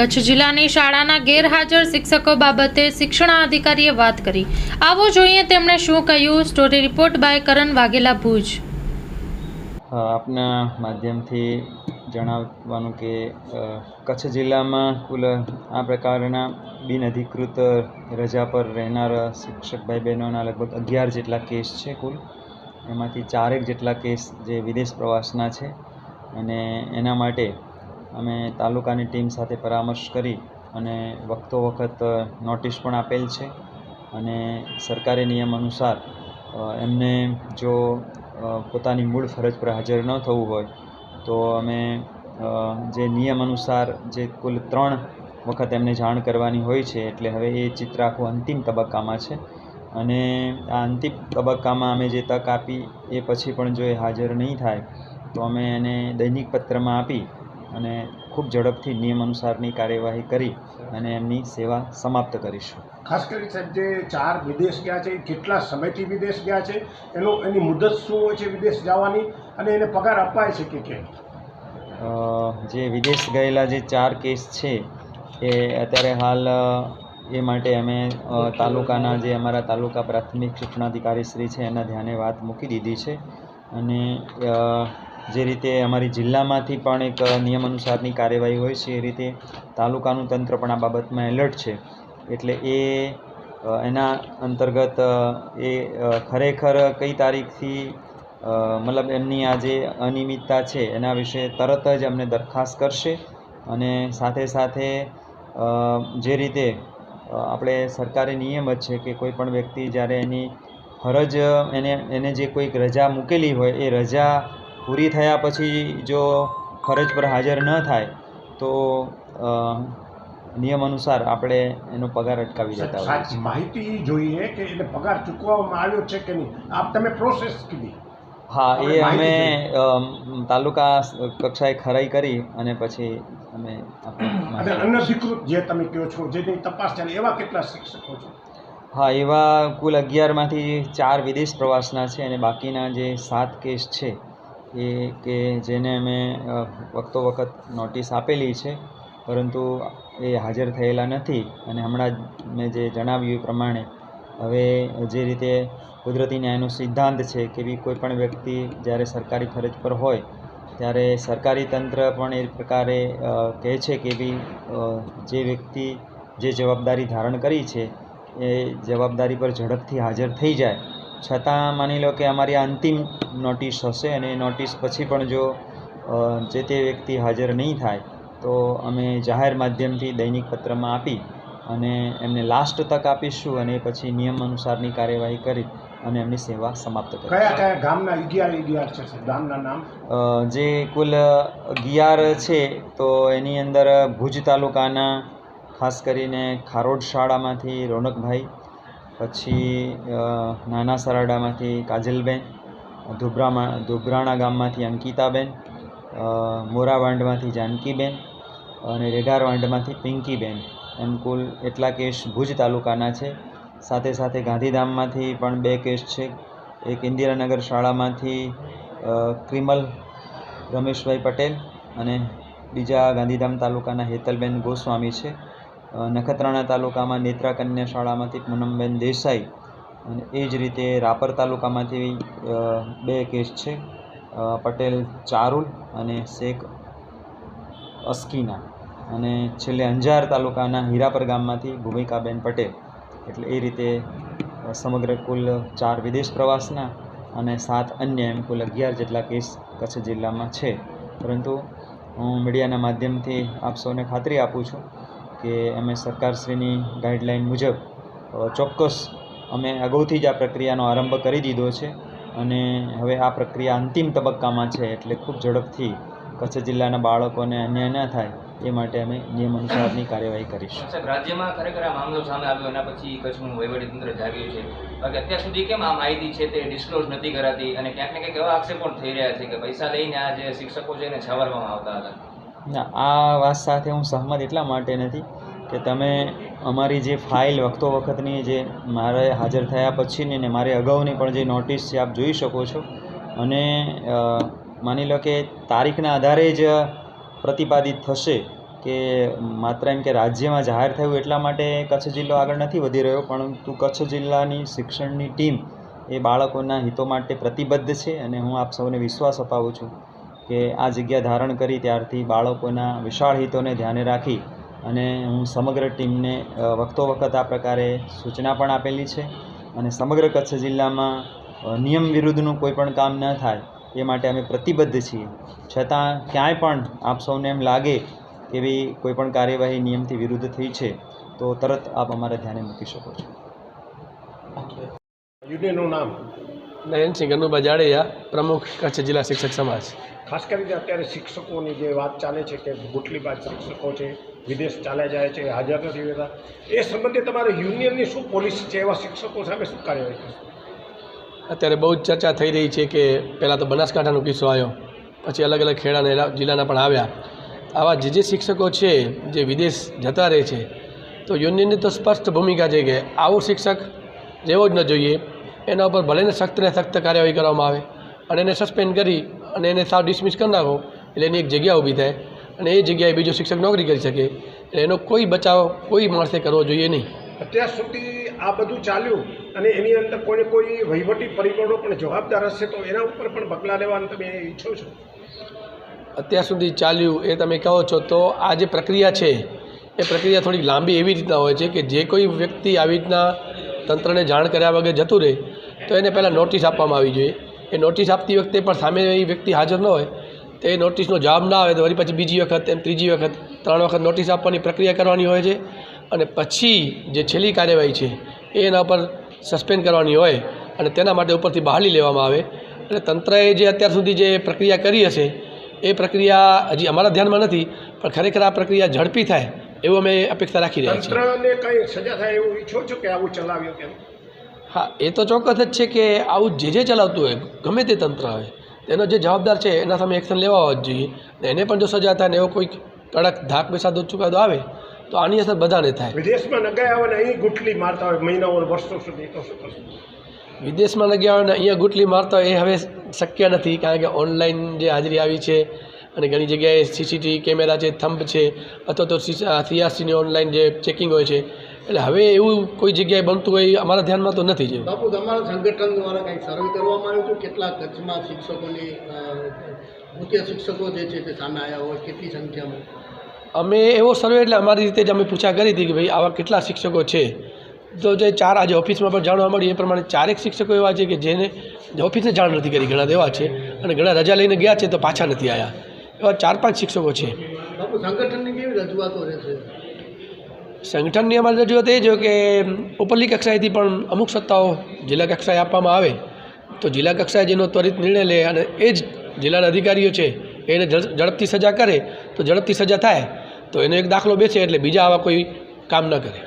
કચ્છ જિલ્લાની શાળાના ગેરહાજર શિક્ષકો બાબતે શિક્ષણાધિકારીએ વાત કરી. આવો જોઈએ તેમણે શું કહ્યું. Story report by Karan Vaghela Bhuj. આપના માધ્યમથી જણાવવાનું કે કચ્છ જિલ્લામાં કુલ આ પ્રકારના બિનઅધિકૃત રજા પર રહેનાર શિક્ષક ભાઈ બહેનોના લગભગ અગિયાર જેટલા કેસ છે કુલ. એમાંથી ચારેક જેટલા કેસ જે વિદેશ પ્રવાસના છે. અને એના માટે અમે તાલુકાની ટીમ સાથે પરામર્શ કરી અને વખતો વખત નોટિસ પણ આપેલ છે અને સરકારી નિયમ અનુસાર એમને જો પોતાની મૂળ ફરજ પર હાજર ન થવું હોય, તો અમે જે નિયમ અનુસાર જે કુલ ત્રણ વખત એમને જાણ કરવાની હોય છે, એટલે હવે એ ચિત્ર આખું અંતિમ તબક્કામાં છે અને આ અંતિમ તબક્કામાં અમે જે તક આપી એ પછી પણ જો એ હાજર નહીં થાય, તો અમે એને દૈનિક પત્રમાં આપી અને ખૂબ ઝડપથી નિયમ અનુસારની કાર્યવાહી કરી અને એમની સેવા સમાપ્ત કરીશું. ખાસ કરી સાહેબ જે ચાર વિદેશ ગયા છે કેટલા સમયથી વિદેશ ગયા છે એનો એની મુદત શું હોય છે વિદેશ જવાની અને એને પગાર અપાય છે કે કેમ? જે વિદેશ ગયેલા જે ચાર કેસ છે એ અત્યારે હાલ એ માટે અમે તાલુકાના જે અમારા તાલુકા પ્રાથમિક શિક્ષણાધિકારી શ્રી છે એના ધ્યાને વાત મૂકી દીધી છે. અને જે રીતે અમારી જિલ્લામાંથી પણ એક નિયમ અનુસારની કાર્યવાહી હોય છે, એ રીતે તાલુકાનું તંત્ર પણ આ બાબતમાં એલર્ટ છે. એટલે એ એના અંતર્ગત એ ખરેખર કઈ તારીખથી મતલબ એમની આ જે અનિયમિતતા છે, એના વિશે તરત જ અમને દરખાસ્ત કરશે અને સાથે સાથે જે રીતે આપણે સરકારી નિયમ જ છે કે કોઈ પણ વ્યક્તિ જ્યારે એની ફરજ, એને એને જે કોઈક રજા મૂકેલી હોય, એ રજા પૂરી થયા પછી જો ફરજ પર હાજર ન થાય તો નિયમ અનુસાર આપણે એનો પગાર અટકાવી દેતા હોય માહિતી જોઈએ કે એને પગાર ચૂકવવામાં આવ્યો છે કે નહીં? આપ તમે પ્રોસેસ કીધી. હા એ અમે તાલુકા કક્ષાએ ખરાઈ કરી અને પછી અમે અને અનધિકૃત જે તમે કહો છો જેની તપાસ ચાલે એવા કેટલા શિક્ષકો છો? હા એવા કુલ અગિયારમાંથી ચાર વિદેશ પ્રવાસના છે અને બાકીના જે સાત કેસ છે એ કે જેને અમે વખતો વખત નોટિસ આપેલી છે, પરંતુ એ હાજર થયેલા નથી. અને હમણાં જ મેં જે જણાવ્યું એ પ્રમાણે, હવે જે રીતે કુદરતી ન્યાયનો સિદ્ધાંત છે કે બી કોઈપણ વ્યક્તિ જ્યારે સરકારી ફરજ પર હોય, ત્યારે સરકારી તંત્ર પણ એ પ્રકારે કહે છે કે બી જે વ્યક્તિ જે જવાબદારી ધારણ કરી છે, એ જવાબદારી પર ઝડપથી હાજર થઈ જાય. છતાં માની લો કે અમારી આ અંતિમ નોટિસ હશે અને નોટિસ પછી પણ જો જે તે વ્યક્તિ હાજર નહીં થાય તો અમે જાહેર માધ્યમથી દૈનિક પત્રમાં આપી અને એમને લાસ્ટ તક આપીશું અને એ પછી નિયમ અનુસારની કાર્યવાહી કરી અને એમની સેવા સમાપ્ત કયા કયા ગામના અગિયાર અગિયાર છે ગામના નામ? જે કુલ અગિયાર છે તો એની અંદર ભુજ તાલુકાના ખાસ કરીને ખારોડ શાળામાંથી રોનકભાઈ પછી નાના સરાડામાંથી કાજલબેન ધુબ્રામાં ધુબ્રાણા ગામમાંથી અંકિતાબેન અ, મોરાવાંડમાંથી જાનકીબેન અને રેઢારવાંડમાંથી પિંકીબેન. એમ કુલ એટલા કેસ ભુજ તાલુકાના છે. સાથે સાથે ગાંધીધામમાંથી પણ બે કેસ છે. એક ઇન્દિરાનગર શાળામાંથી ક્રિમલ રમેશભાઈ પટેલ અને બીજા ગાંધીધામ તાલુકાના હેતલબેન ગોસ્વામી છે. નખત્રાણા તાલુકામાં નેત્રા કન્યા શાળામાંથી પૂનમબેન દેસાઈ અને એ જ રીતે રાપર તાલુકામાંથી બે કેસ છે. પટેલ ચારુલ અને શેખ અસ્કીના અને છેલ્લે અંજાર તાલુકાના હીરાપર ગામમાંથી ભૂમિકાબેન પટેલ. એટલે એ રીતે સમગ્ર કુલ ચાર વિદેશ પ્રવાસના અને સાત અન્ય એમ કુલ અગિયાર જેટલા કેસ કચ્છ જિલ્લામાં છે. પરંતુ હું મીડિયાના માધ્યમથી આપ સૌને ખાતરી આપું છું કે અમે સરકારશ્રીની ગાઈડલાઈન મુજબ ચોક્કસ અમે અગાઉથી જ આ પ્રક્રિયાનો આરંભ કરી દીધો છે અને હવે આ પ્રક્રિયા અંતિમ તબક્કામાં છે એટલે ખૂબ ઝડપથી કચ્છ જિલ્લાના બાળકોને અન્યાય ન થાય એ માટે અમે નિયમ અનુસારની કાર્યવાહી કરીશું. સાહેબ, રાજ્યમાં ખરેખર આ મામલો સામે આવ્યો એના પછી કચ્છનું વહીવટીતંત્ર જાગ્યું છે. બાકી અત્યાર સુધી કેમ આ માહિતી છે તે ડિસ્ક્લોઝ નથી કરાતી અને ક્યાંક ને ક્યાંક એવા આક્ષેપો થઈ રહ્યા છે કે પૈસા લઈને આ જે શિક્ષકો છે એને છાવરવામાં આવતા હતા. ના, આ વાત સાથે હું સહમત એટલા માટે નથી કે તમે અમારી જે ફાઇલ વખતો વખતની જે મારે હાજર થયા પછીની ને મારી અગાઉની પણ જે નોટિસ છે, આપ જોઈ શકો છો. અને માની લો કે તારીખના આધારે જ પ્રતિપાદિત થશે કે માત્ર એમ કે રાજ્યમાં જાહેર થયું એટલા માટે કચ્છ જિલ્લો આગળ નથી વધી રહ્યો, પરંતુ કચ્છ જિલ્લાની શિક્ષણની ટીમ એ બાળકોના હિતો માટે પ્રતિબદ્ધ છે અને હું આપ સૌને વિશ્વાસ અપાવું છું કે આ જગ્યા ધારણ કરી ત્યારથી બાળકોના વિશાળ હિતોને ધ્યાને રાખી અને હું સમગ્ર ટીમને વખતો વખત આ પ્રકારે સૂચના પણ આપેલી છે અને સમગ્ર કચ્છ જિલ્લામાં નિયમ વિરુદ્ધનું કોઈ પણ કામ ન થાય એ માટે અમે પ્રતિબદ્ધ છીએ. છતાં ક્યાંય પણ આપ સૌને એમ લાગે કે એવી કોઈ પણ કાર્યવાહી નિયમથી વિરુદ્ધ થઈ છે તો તરત આપ અમારા ધ્યાને મૂકી શકો છો. યુનિયનનું નામ? નયનસિંહ ગનુભા બજાડિયા પ્રમુખ કચ્છ જિલ્લા શિક્ષક સમાજ. ખાસ કરીને અત્યારે શિક્ષકોની જે વાત ચાલે છે કે ગુટલીબાજ શિક્ષકો છે, વિદેશ ચાલ્યા જાય છે, હાજર નથી રહેતા, એ સંબંધે તમારે યુનિયનની શું પોલિસી છે? એવા શિક્ષકો સામે શું કાર્યવાહી થશે અત્યારે બહુ જ ચર્ચા થઈ રહી છે કે પહેલાં તો બનાસકાંઠાનો કિસ્સો આવ્યો, પછી અલગ અલગ ખેડાના જિલ્લાના પણ આવ્યા. આવા જે જે શિક્ષકો છે, જે વિદેશ જતા રહે છે, તો યુનિયનની તો સ્પષ્ટ ભૂમિકા છે કે આવો શિક્ષક રહેવો જ ન જોઈએ. એના ઉપર ભલેને સખ્તને સખ્ત કાર્યવાહી કરવામાં આવે અને એને સસ્પેન્ડ કરી અને એને સાવ ડિસમિસ કરી નાખો એટલે એની એક જગ્યા ઊભી થાય. અને એ જગ્યાએ બીજો શિક્ષક નોકરી કરી શકે. એટલે એનો કોઈ બચાવ કોઈ માણસે કરવો જોઈએ નહીં. અત્યાર સુધી આ બધું ચાલ્યું અને એની અંદર કોઈને કોઈ વહીવટી પરિબળો પણ જવાબદાર હશે તો એના ઉપર પણ પગલાં લેવાનું તમે ઈચ્છો છો? અત્યાર સુધી ચાલ્યું એ તમે કહો છો તો આ જે પ્રક્રિયા છે એ પ્રક્રિયા થોડીક લાંબી એવી રીતના હોય છે કે જે કોઈ વ્યક્તિ આવી રીતના તંત્રને જાણ કર્યા વગર જતું રહે તો એને પહેલાં નોટિસ આપવામાં આવી જોઈએ. એ નોટિસ આપતી વખતે પણ સામે એ વ્યક્તિ હાજર ન હોય, તો એ નોટિસનો જવાબ ના આવે તો વળી પછી બીજી વખત એમ ત્રીજી વખત, ત્રણ વખત નોટિસ આપવાની પ્રક્રિયા કરવાની હોય છે અને પછી જે છેલ્લી કાર્યવાહી છે એ એના ઉપર સસ્પેન્ડ કરવાની હોય અને તેના માટે ઉપરથી બહાલી લેવામાં આવે. એટલે તંત્રએ જે અત્યાર સુધી જે પ્રક્રિયા કરી હશે, એ પ્રક્રિયા હજી અમારા ધ્યાનમાં નથી, પણ ખરેખર આ પ્રક્રિયા ઝડપી થાય એવું અમે અપેક્ષા રાખી રહ્યા છીએ. સજા થાય એવું ઈચ્છો છો કે આવું ચલાવ્યું તેમ હા એ તો ચોક્કસ જ છે કે આવું જે જે ચલાવતું હોય ગમે તે તંત્ર હોય તેનો જે જવાબદાર છે એના સામે એક્શન લેવા જ જોઈએ. ને એને પણ જો સજા થાય ને એવો કોઈ કડક ધાક બેસાદો ચુકાદો આવે તો આની અસર બધાને થાય. વિદેશમાં ન ગયા હોય ને અહીં ગુટલી મારતા હોય મહિનાઓ વર્ષો સુધી વિદેશમાં ન ગયા હોય ને અહીંયા ગુટલી મારતા હોય એ હવે શક્ય નથી કારણ કે ઓનલાઈન જે હાજરી આવી છે અને ઘણી જગ્યાએ સીસીટીવી કેમેરા છે થંભ છે અથવા તો સીઆરસીની ઓનલાઈન જે ચેકિંગ હોય છે એટલે હવે એવું કોઈ જગ્યાએ બનતું હોય અમારા ધ્યાનમાં તો નથી જવું બાપુ તમારા સંગઠન દ્વારા કંઈક સર્વે કરવામાં આવ્યું હતું? કેટલા કચ્છમાં શિક્ષકોની મુખ્ય શિક્ષકો જે છે તે સામે આવ્યા હોય કેટલી સંખ્યામાં? અમે એવો સર્વે એટલે અમારી રીતે જ અમે પૂછા કરી હતી કે ભાઈ આવા કેટલા શિક્ષકો છે. તો જે ચાર આજે ઓફિસમાં પણ જાણવા મળી એ પ્રમાણે ચારેક શિક્ષકો એવા છે કે જેને ઓફિસને જાણ નથી કરી ઘણા એવા છે અને ઘણા રજા લઈને ગયા છે તો પાછા નથી આવ્યા એવા ચાર પાંચ શિક્ષકો છે. બાપુ સંગઠનની કેવી રજૂઆતો રહેશે? સંગઠનની અમારી રજૂઆત એ જો કે ઉપરલી કક્ષાએથી પણ અમુક સત્તાઓ જિલ્લા કક્ષાએ આપવામાં આવે, તો જિલ્લા કક્ષાએ જેનો ત્વરિત નિર્ણય લે અને એ જ જિલ્લાના અધિકારીઓ છે, એને ઝડપથી સજા કરે, તો ઝડપથી સજા થાય, તો એનો એક દાખલો બેસે એટલે બીજા આવા કોઈ કામ ન કરે.